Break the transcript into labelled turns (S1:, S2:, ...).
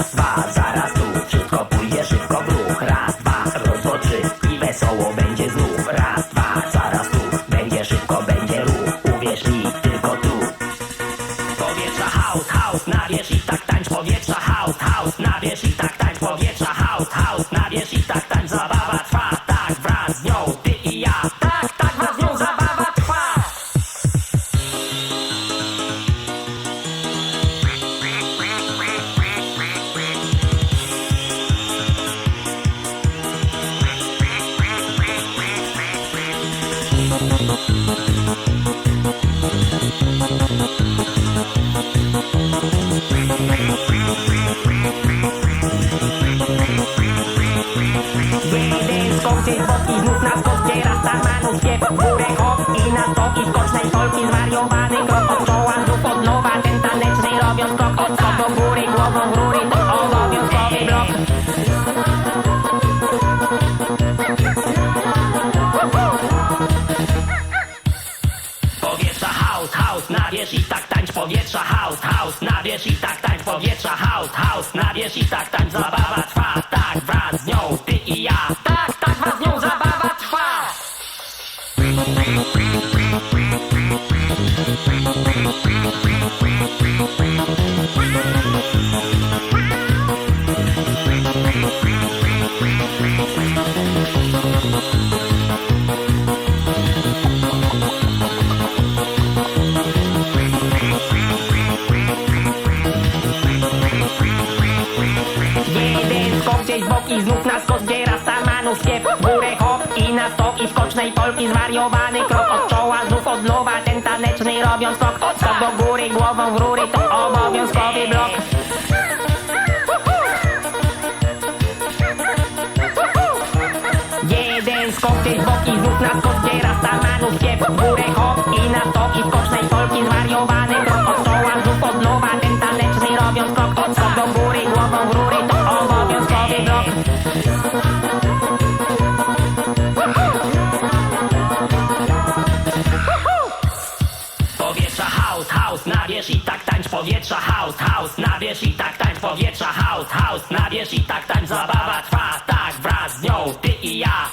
S1: Raz, dwa, zaraz tu. Szybko pójdzie szybko w ruch. Raz, dwa, rozpoczy i wesoło będzie znów. Raz, dwa, zaraz tu. Będzie szybko, będzie ruch. Uwierz mi, tylko tu. Powietrza haus, haus, na i tak tańcz Powietrza haus, haus, na i tak tańcz Powietrza haus, haus, na Jeden skok gdzieś boki, znów na skok zbiera Starmanu śpiew, w górę hop i na stok I skocznej polki nabierz i tak tańcz powietrza house, house, nabierz i tak tańcz powietrza house, house, nabierz i tak tańcz zabawa trwa, tak wraz z nią ty i ja, tak, tak wraz z nią zabawa trwa. Jeden skok gdzieś w bok i znów na skok zbiera Starmanu śpiew w górę hop i na stok I skocznej polki zwariowany krok. Od czoła Znów od ten taneczny robiąc krok skok do góry, głową w rury To obowiązkowy blok. Jeden skok gdzieś w bok i znów na skok zbiera Starmanu śpiew w górę hop i na stok I skocznej polki zwariowany powietrza house, house, nabierz i tak tańcz powietrza house, house, nabierz i tak tańcz zabawa trwa, tak wraz z nią ty i ja,